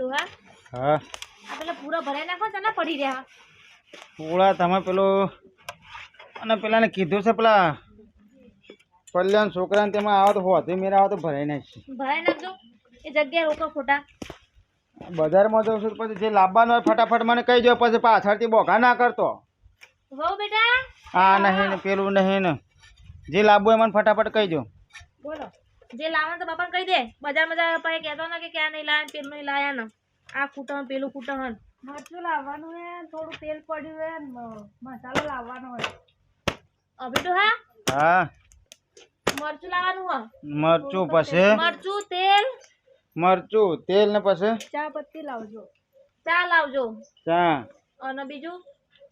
ડોહા? હા. આ પેલા પૂરા ભરાઈ નાખો છે ને પડી રહ્યા. પૂળા તમે પેલો અને પેલાને કીધું છે પેલા કલ્યાણ છોકરાને તેમાં આવતો તો હોતી મેરા આવે તો ભરાઈ નાખશે. ભરાઈ નાખજો. એ જગ્યા રોકો ખોટા. બજારમાં જઉં છું પછી જે લાવવાનું હોય ફટાફટ મને કહી દો પછી પાછળથી બોઘા ના કરતો. વહુ બેટા. હા નહીં ને પેલું નહીં ને. જે લાવવું હોય મને ફટાફટ કહી દો બોલો. જે લાવવાનું તો બાપાને કહી દે. બજારમાં જાય પછી કહેતો ને કે ક્યાં નહીં લાવે પેલું નહીં લાવ્યા ને. આ કૂટણ પેલું કૂટણ મરચું લાવવાનું હે? થોડું તેલ પડ્યું હે મસાલો લાવવાનો હોય. અભી તો હા? હા. મરચું લાવવાનું હો મરચું પછી? મરચું તેલ. મરચું તેલ ને પછી? ચા પત્તી લાવજો. ચા લાવજો. ચા. અને બીજું?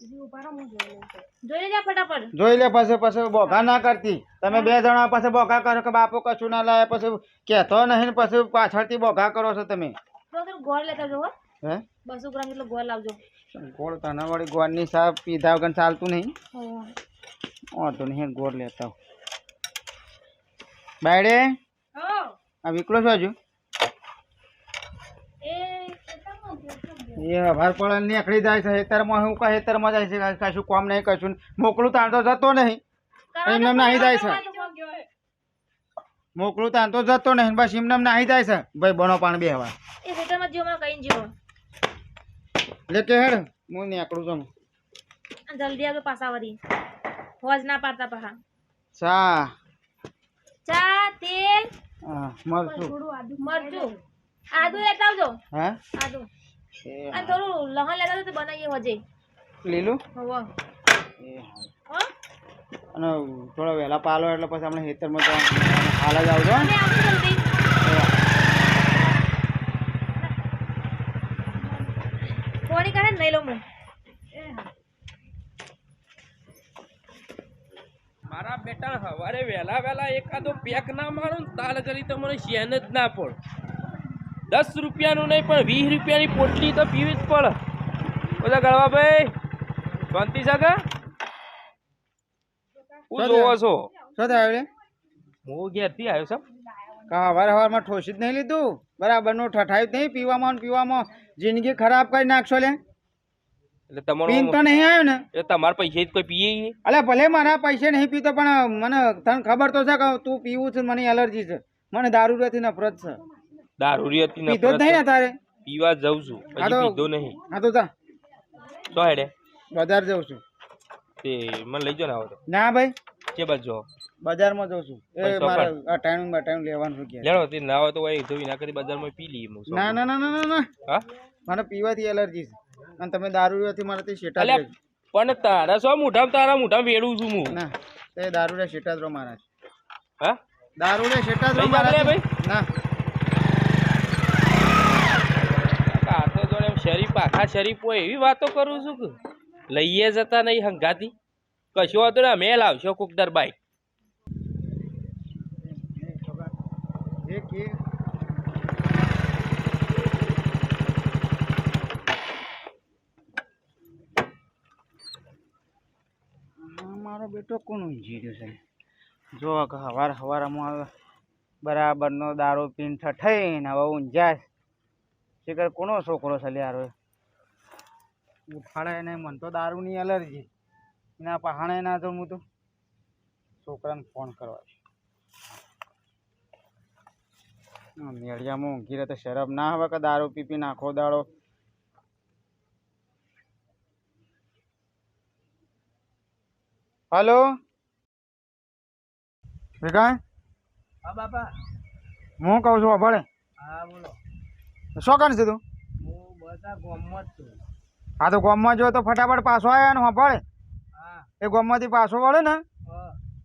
જોઈ લેજો ફટાફટ. જોઈ લે પછી પછી બોઘા ના કરતી. તમે બે જણા પછી બોઘા કરો કે બાપુ કશું ના લાવે પછી કહેતો નહીં ને પછી પાછળથી બોઘા કરો છો તમે. તો થોડું ગોળ લેતા જો હો. હે? બસો ગ્રામ જેટલો ગોળ લાવજો. ગોળ તને વળી ગોળની સાપ પીધા વગર ચાલતું નહીં. હા. વાંધો નહીં ગોળ લેતા આવું. બાયડે આ વિકલો છો હજુ એ એ હવાર નીકળી જાય છે હેતરમાં હું કા હેતરમાં જાય છે કાંઈ કશું કોમ નહીં કશું મોકલું તાણ તો જતો નહીં. એમને નાહી જાય છે. મોકલું તાણ તો જતો નહીં બસ એમને નાહી જાય છે. ભાઈ બનો પાણી બે હવા. એટલે કે હેડ હું નીકળું છું. જલ્દી આવજો પાછા વળી. હોજ ના પાડતા પાછા. ચા. ચા તેલ. મરચું. મરચું. આદુ લેતા આવજો. હા? આદુ. અને થોડું લહણ લેતા તો બનાવીએ હોજે લીલું? હોવ. એ હો. અને થોડો વહેલા પાલો એટલે પછી આપણે ખેતરમાં જવાનું. હાલ જ આવજો અને આવજો જલ્દી. કોણી કરે લઈ લઉં હું. મારા બેટા સવારે વહેલા વહેલા એકાદો પેક ના મારું તાલ કરી તો મને શેન જ ના પડ. દસ રૂપિયાનું નહીં પણ વીસ રૂપિયાની પોટલી તો પીવી જ પડે. બધા ગળવાભાઈ શાંતિ સાગર હું જોવો છો? શું થયું હું ઘેરથી આવ્યો છું. હવાર હવારમાં ઠોસી જ નહીં લીધું? બરાબરનું ઠઠાયું નહીં પીવામાં ને પીવામાં. જિંદગી ખરાબ કરી નાખશો લે. એટલે પીન તો તમારો નહીં આવ્યો ને? એ તમારા પૈસા કોઈ પીએ અલે ભલે મારા પૈસે નહીં પીતો પણ મને તને ખબર તો છે કે તું પીવું છે મને એલર્જી છે. મને દારૂ નથી નફરત છે. દારૂરી હતી પીધો જ નહીં ને તારે પીવા જઉં છું. હજી પીધો નહીં. હા તો તા તો હેડે. બજાર જઉં છું. તે મને લઈ જાઓ ને આવો ના ભાઈ. કે બાજુ બજારમાં જઉં છું. એ પૈસા આ ટાઈમ ટાઈમ લેવાનું છે ઘેર. તે ના હોય તો ના કરી બજારમાં પી લઈએ હું ના ના ના ના ના ના. હા? મને પીવાથી એલર્જી છે. અને તમે દારૂડિયાથી મારાથી શેટા જ પણ તારા શું મોઢામાં તારા મોઢામાં વેડું છું હું? ના તે દારૂડિયા શેટા જ મારા હા? શેટા જ રહો લઈ જા ના આ તો જોડે એમ શરીફ શરીફો એવી વાતો કરું છું લઈએ જતા નહીં હંગાતી. કશો હતો ને અમે લાવશો કુકદર બાઈક મારો બેટો કોણ ઊંઘી ગયો છે? જો હવાર હવારમાં બરાબરનો દારૂ પીને ઠઠાઈને હવે ઊંઝાય. શીખર, કોનો છોકરો છે લ્યારો ઉઠાડે નહીં મને તો દારૂની એલર્જી. એના પહાણે ના તો હું તો. છોકરાને ફોન કરવા મેળિયામાં ઊંઘી રહે તો શરમ ના આવે કે દારૂ પી પી નાખો દાડો. હલો? વિકાય હા બાપા. હું કહું છું અભળે. હા બોલો. શું કરે છે તું? હું બધા ગોમમાં જ છું. આ તો ગોમમાં જો તો ફટાફટ પાછો આવ્યો ને ભલે એ ગોમમાંથી પાછો વળે ને.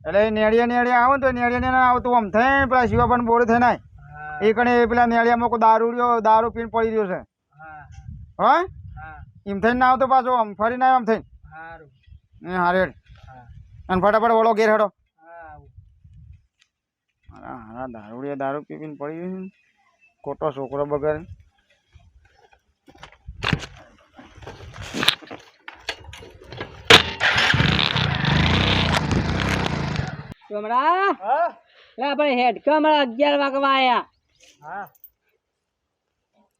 એટલે એ નેળિયા નેળિયા આવે ને તો નેળિયા નેળિયા આવતું આમ થાય પેલા શિવા પણ બોર થાય નાય એ કણે પેલા નેળિયામાં કોઈ દારૂ રહ્યો દારૂ પીને પડી રહ્યો છે. હા. હા? હા. એમ થઈને ના આવતો પાછો આમ ફરી ના આમ થઈને. એ હારે અને ફટાફટ વળો ઘેર હેડો. હા હારા હારા દારૂડિયા દારૂ પીવીને પડી ગયું ખોટો છોકરો બગર કમળા લે આપણે હેડ. કમળા અગિયાર વાગવા આયા. હા.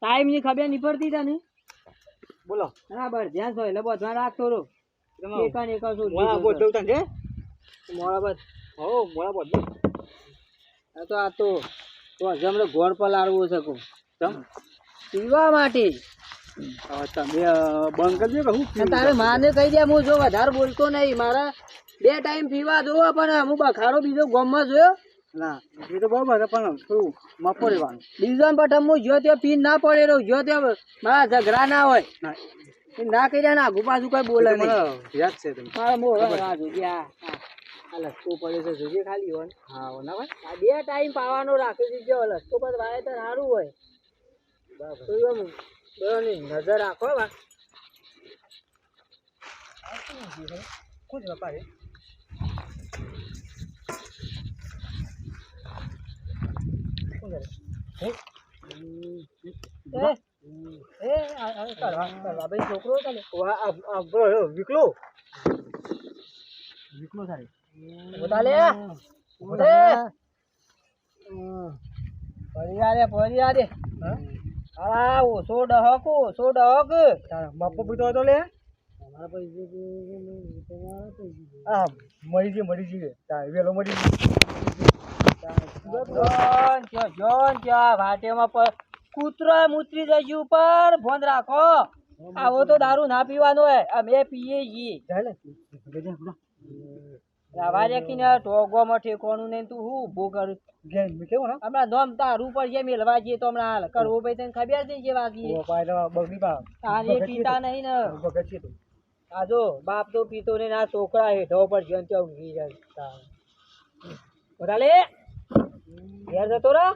ટાઈમની ખબર નહીં પડતી તને? બોલો. બરાબર ધ્યાન હોય એટલે બધમાં રાખતો રહો તમે એકા ને એકા શું મોળા બોટ દઉં તને મોડા બસ હો બોટ આ તો આ તો. તો જમણે ગોળ પર લાવવું છે કહું તમ પીવા માટે. તમે બંધ કરજો કે હું તારે માને કહી દે હું જો વધારે બોલતો નહીં. મારા બે ટાઈમ પીવા જોવો પણ હું ખારો બીજો ગોમમાં જોયો. ના એ તો બરાબર પણ શું માપો રહેવાનું બીજો હું જો ત્યાં પીન ના પડે જો ત્યાં મારા ઝઘડા ના હોય. ના. એ ના આગુ પાછું કઈ બોલે એ તો મને નહીં યાદ છે તમે મારા મોહ આ લસકો પડ્યો છે જોજે ખાલી હોય. હા ભાઈ? આ બે ટાઈમ પાવાનો રાખી દીધો લસકો પર વાય તો સારું હોય. બરાબર. નજર રાખો ખુદ વેપારી એ એ આ આ કરવા કરવા ભાઈ છોકરો વિકલો વિકલો સારી પરિવારે પરિવારે આ ઓછો ડહક ઓછો ડહક બાપો પીતો હતો લે મળી પૈસે મળી ગઈ વેલો મળી ગઈ જોન ત્યાં જોન ત્યાં વાટેમાં પર કૂતરો મૂતરી જઈ ઉપર ફોન રાખો. આવો તો દારૂ ના પીવાનો હોય અમે પીએ છીએ. ચાલે ગજે બુડા રવાજે કીને ટોગોમાં ઠેકોણું નહીં તું હું ઊભું કરું. ગેમ મે કેવું ના હમણાં નોમ તારું પર જે મેલવા જઈએ તો હમણાં હાલ. કરવું ભાઈ તને ખબર છે જે વાગી તારે પીતા નહીં ને. બગડ છે તો. આ જો બાપ તો પીતો ને ના છોકરા હેઠો પર જન ત્યાં ઊંઘી જાય બધા લે ઘેર જતો રા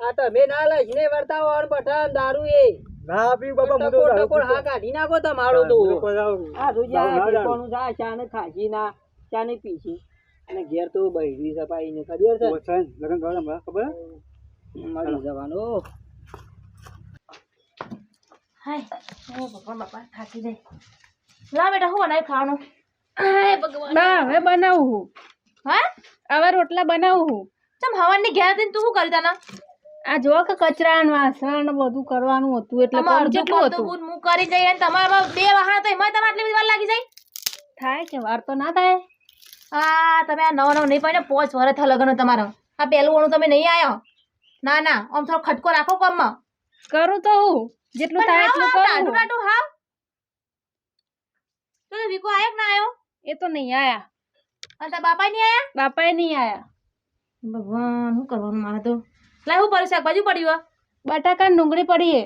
આ તમે ના લઈ ને વર્તાવો અણ પઠાણ દારૂ એ. ના પી બાબા તો ટકોર. હા કાઢી નાખો તમારો તો. આ જોજે કોનું જા ચાને ખાજી ના ચાને પીસી અને ઘેર તો બૈરી સપાઈ ને ખબર છે. ઓછન લગન કરવા માં ખબર? મારી જવાનો. હાય ઓ બાપા બાપા ખાતી દે લા બેટા હું બનાવી ખાવાનું? હે ભગવાન ના હવે બનાવું હા? હવે રોટલા બનાવું ચમ હવાની ઘેર જઈને તું શું કરતા ના આ જો કે કચરા ને વાસણ બધું કરવાનું હતું એટલે કેટલું હતું હું કરી જઈએ અને તમારા બે વાહણ તો એમાં તમારે આટલી બધી વાર લાગી જાય? થાય કે વાર તો ના થાય? આ તમે આ નવો નવો નહીં પડે પોચ વર્ષ થયા લગ્ન તમારો. આ પહેલું વણું તમે નહીં આવ્યો ના ના આમ થોડો ખટકો રાખો કમમાં. કરું તો હું. જેટલું થાય એટલું કરું. હાવ તો વિકો આયો કે ના આયો? એ તો નહીં આયા. અને બાપા નહીં આયા? બાપા નહીં આયા. ભગવાન શું કરવાનું મારે તો? લાય હું પડ્યું શાકભાજી પડ્યું? બટાકા ડુંગળી પડી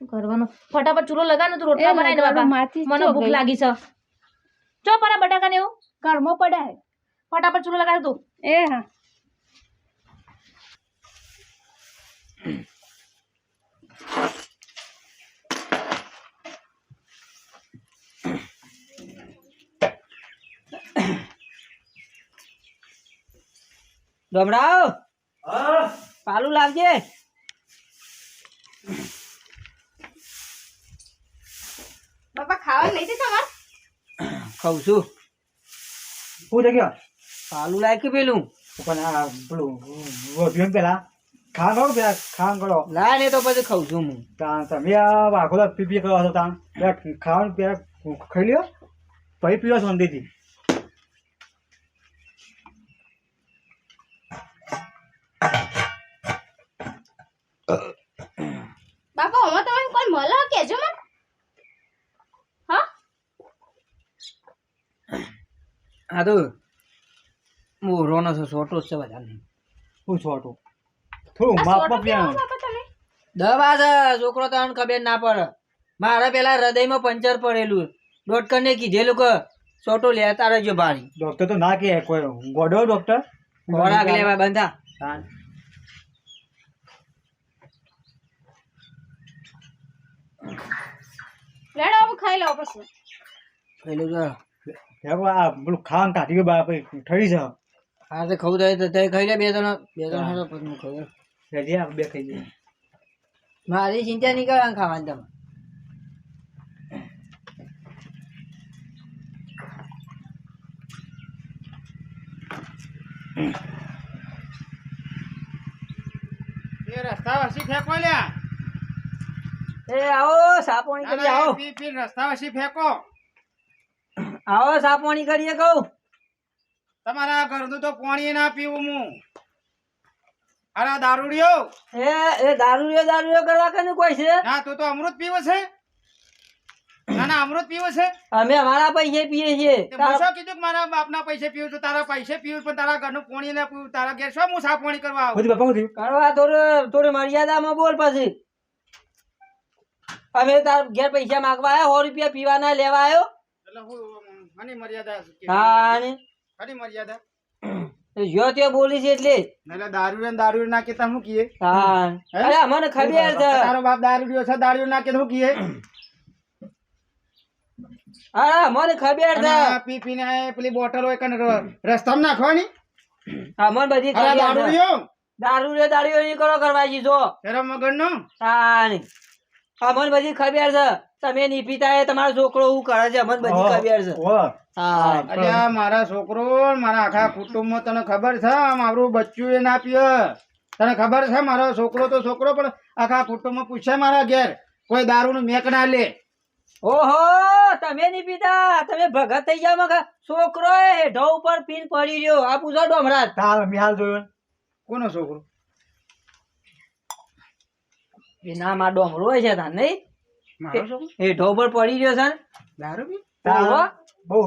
શું કરવાનું? ફટાફટ ચૂલો લગાડ તું રોટલા બનાવીને બાપા. મને ભૂખ લાગી છે. ચો પરા બટાકા ને એવું? ઘરમાં પડ્યા ફટાફટ ચૂલો લગાડ તું. એ હા. ડમરાવ પાલું લાવજે. બાપા ખાવા લઈ દે તમાર? ખાઉં છું. શું થઈ ગયો પાલું લાય કે પેલું. પણ આ પેલું વધ્યું પેલા. ખાવા કરો પેલા? ખાવા કરો. લાય ને તો પછી ખાઉં છું હું. તાણ તમે આ આખો દાડો પી પી કરો છો તાણ ખાવાનું પેલા ખાઈ લ્યો. પછી પીવો શાંતિથી. મળે કેજો મને. હા? તો રોનો છે છોટો છે બધાને હું છોટો? થોડું માપમાં પીવાનું બાપા દવા છે છોકરો ત્રણ ખબર ના પડે. મારે પેલા હૃદયમાં પંચર પડેલું. ડોક્ટરને કીધેલું કે છોટો લેતા રહેજો ભારી ડોક્ટર તો ના કહે કોઈ ગોડો ડોક્ટર? ખોરાક લેવા બંધા. લેડો હવે ખાઈ લો પછી. ખાઈ તો હે આ પેલું ખાવાનું કાઢી ગયું બા પછી ઠરી જાવ હા તો ખવું થાય તો તે ખાઈ લે બે ત્રણ બે ત્રણ હાલો પછી હું ખાઉં. રેડી આ બે ખાઈ લે મારી ચિંતા નહીં કરવાનું ખાવાની તમે. એ રસ્તા વસી ફેંકો લ્યા. એ આવો સાપોણી કરી આવો. પી પી રસ્તા વસી ફેંકો. આવો સાપોણી કરીએ કહું. તમારા ઘરનું તો પાણી ના પીવું હું. અરે દારૂડિયો. એ એ દારૂ દારૂ કરવા કનું કોઈ છે? ના તું તો અમૃત પીવો છે. ના ના અમૃત પીવો છે. અમે અમારા પૈસે પીએ છીએ. શું કીધું કે મારા બાપના પૈસે પીવું છું? તારા પૈસે પીવું પણ તારા ઘરનું પાણી ના પીવું. તારા ઘેર શું હું સાફ પાણી કરવા આવું? કરવા થોડું થોડી મર્યાદામાં બોલ પછી. અમે તાર ઘેર પૈસા માંગવા આવ્યા સો રૂપિયા પીવાના લેવા આવ્યો? એટલે હું આની મર્યાદા હા ને ખરી મર્યાદા? જો તે બોલી છે એટલે. એટલે દારૂ દારૂ ના કેતા હું કીએ? હા. અરે મને ખબર છે. તારો બાપ દારૂડિયો છે દારૂ ના કે હું કીએ? હા મને ખબર છે. પી પીને પેલી બોટલ હોય રસ્તામાં નાખવાની? હા મને બધી દારૂ રે દારૂ કરો કરવા જો શરમ વગર નો હા ને હા મને બધી ખબર છે. તમે નહીં પીતા એ તમારો છોકરો હું કરે છે. અમન બધી ખબર છે. હા. અલ્યા મારા છોકરો મારા આખા કુટુંબમાં તને ખબર છે? મારું બચ્ચું એ ના પીએ. તને ખબર છે? મારો છોકરો તો છોકરો પણ આખા કુટુંબમાં પૂછે મારા ઘેર. કોઈ દારૂનું મેક ના લે. ઓહો તમે નહીં પીતા. તમે ભગત થઈ જાવ મગા. છોકરો એ હેઠો ઉપર પીન પડી રહ્યો. આ પૂછો ડોમરાજ. કોનો છોકરો? ના ડોમરો છે તાર નહીં? એ છોકરો હેઠો પડી રહ્યો છે. દારૂ બહુ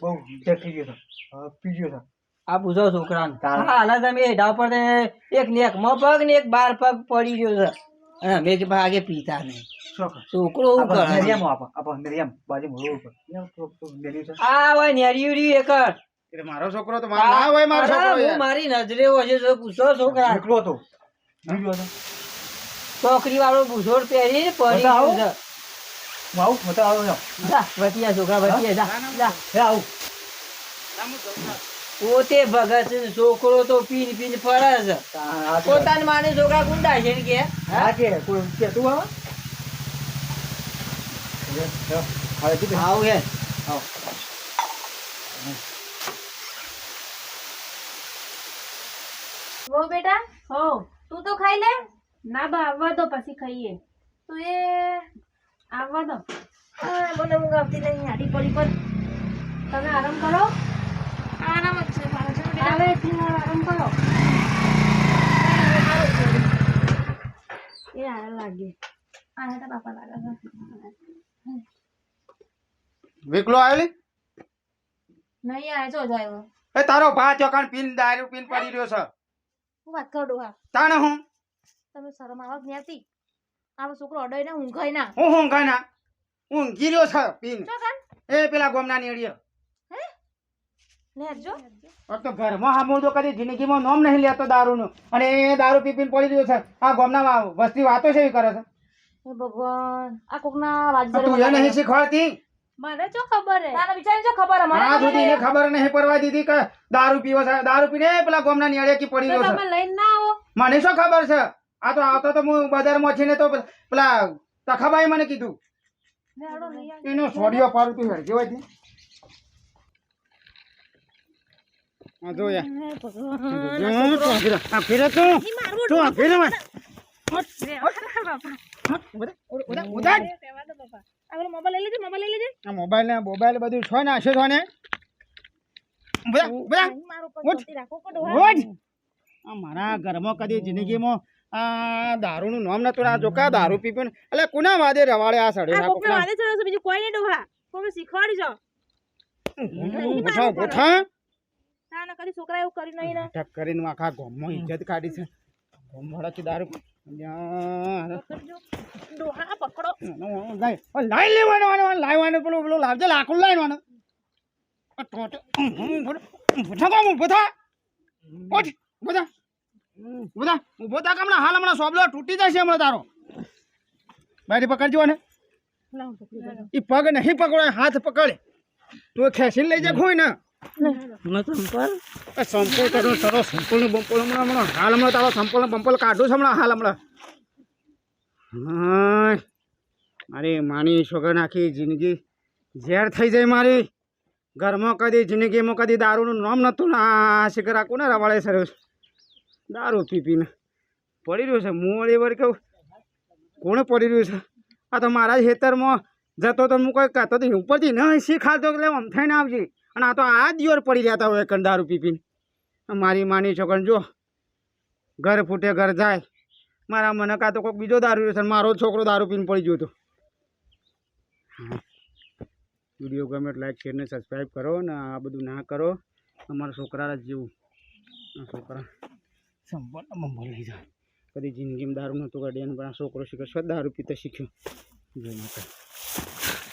બહુ ટેક્સી ગયો હતો પીજો હતો આ પૂછો છોકરાને. તાર. હા હાલ તમે હેઠા ઉપર તે એક નેકમાં પગ ને એક બાર પગ પડી રહ્યો છે. અને અમે કે ભાગે પીતા નહીં. છોકરો કરે? બાજુ ઉપર. આ હોય નેરિયુરી એક જ. મારો છોકરો તો મારો ના હોય મારો છોકરો મારી નજરે હોય છે પૂછો છોકરા એકલો હતો. છોકરી વાળો બુઝોડ પહેરી પડી આવો? જા છોકરા જા જા. હે. પોતે ભગત છોકરો તો પીન પીન પડે છે. પોતાના માને છોકરા ગુંડા છે ને કે? હા? કે કે તું આવો. હે આવો બેટા હો તું તો ખાઈ લે? ના બા આવવા દો પછી ખાઈએ. તું એ આવવા દો. હા મને ઊંઘ આવતી નહીં હાડી પડી પર તમે આરામ કરો. આરામ જ છે મારો છે. આવે એટલે આરામ કરો. એ આ લાગે. આ હેઠા બાપા લાગે છે. વિકલો આવેલી નહીં આવે જો જાય એ તારો ભા ચોકાણ પીન દારૂ પીન પડી રહ્યો છે. હું વાત કરું હા. તાણે હું? તમે શરમ આવક નહીં આવો છોકરો અડાઈ ના ઊંઘાય ના. હું હું ના? ઊંઘી રહ્યો છે પીન. એ પેલા ગોમના નીડિયો લે જો તો ઘરમાં હામું તો જિંદગીમાં નોમ નહીં લેતો દારૂનું. અને એ દારૂ પી પડી રહ્યો છે. આ ગોમના વસ્તી વાતો છે એ કરે છે. હે ભગવાન આ કોકના આ તું એ નહીં શીખવાડતી? મને શું ખબર હે? તારા બિચારી જો ખબર હે, મને સુધી હે. ખબર નહીં પડવા દીધી કે દારૂ પીવો છે. દારૂ પીને પેલા ગોમના નિયાળે કી પડી ગયો રહ્યો તમે લઈને ના આવો. મને શું ખબર છે? આ તો આવતા તો હું બજારમાં છે ને તો પેલા તખાબાઈ મને કીધું એનો સોડિયો પાડું તું હેરજે હોયથી. આ જો યાર. હે ભગવાન જો, તું આ ફેરે. આ ફેરે તું. તું આ ફેરે માં. ઉધા, ઉધા. આ પેલો મોબાઈલ ને બધું છો ને હશે છો ને બધા બધા મારા ઘરમાં કદી જિંદગીમાં આ દારૂનું નામ નતું આ જોકા દારૂ પી પીને એટલે કોના વાદે રવાડે આ સડે આ કોકને વાદે ચડ્યો છે બીજું કોઈ નહીં ડોહા કોમે શીખવાડી જો ગોઠા ગોઠા તાને કદી છોકરા એવું કરી નહીં ને ટક કરીને આખા ગામમાં ઇજ્જત કાઢી છે ગામવાળાથી દારૂ યાર. ડોહા પકડો લાઈ લેવાનો લાવવાનો પેલો પેલો લાવજે લાકડું લાવવાનો ટોટે થા ઊભો ઉઠ ઊભો થા હમણાં હાલ હમણાં સોબલો તૂટી જશે હમણાં તારો. બારી પકડજો ને ઈ પગ નહીં પકડો હાથ પકડે. તું ખેંચીને લઈ જાય ખોઈ ને તારો સંપલ બંપલ હમણાં હમણાં. હાલ હમણાં તારો બંપલ કાઢું છે હમણાં, હાલ હમણાં. હાય. મારી માની છોકરાને આખી જિંદગી ઝેર થઈ જાય મારી. ઘરમાં કદી જિંદગીમાં કદી દારૂનું નામ નહોતું ને આ શિખર આખું ને રવાડે સર દારૂ પી પીને. પડી રહ્યું છે. હું એ વાર કહું, કોણે પડી રહ્યું છે? આ તો મારા જ ખેતરમાં જતો તો હું કોઈ કહેતો તો ઉપરથી ન શીખાતો એટલે આમ થઈને આવજે. અને આ તો આ જ દિવસ પડી રહ્યા હતા હવે કંઈ દારૂ પી પીને. મારી માની છોકરાને જો, ઘર ફૂટે, ઘર જાય. મારા મને કાં તો કોઈક બીજો દારૂ છે મારો છોકરો દારૂ પીને પડી ગયો હતો. વીડિયો ગમે લાઈક શેર ને સબસ્ક્રાઈબ કરો ને આ બધું ના કરો. અમારા છોકરા જેવું. છોકરા. સંપૂર્ણ બંબર લઈ જાય. કદી જિંદગીમાં દારૂ નહોતું કાઢ્યા પણ આ છોકરો શીખે દારૂ પીતો શીખ્યો? જય માતા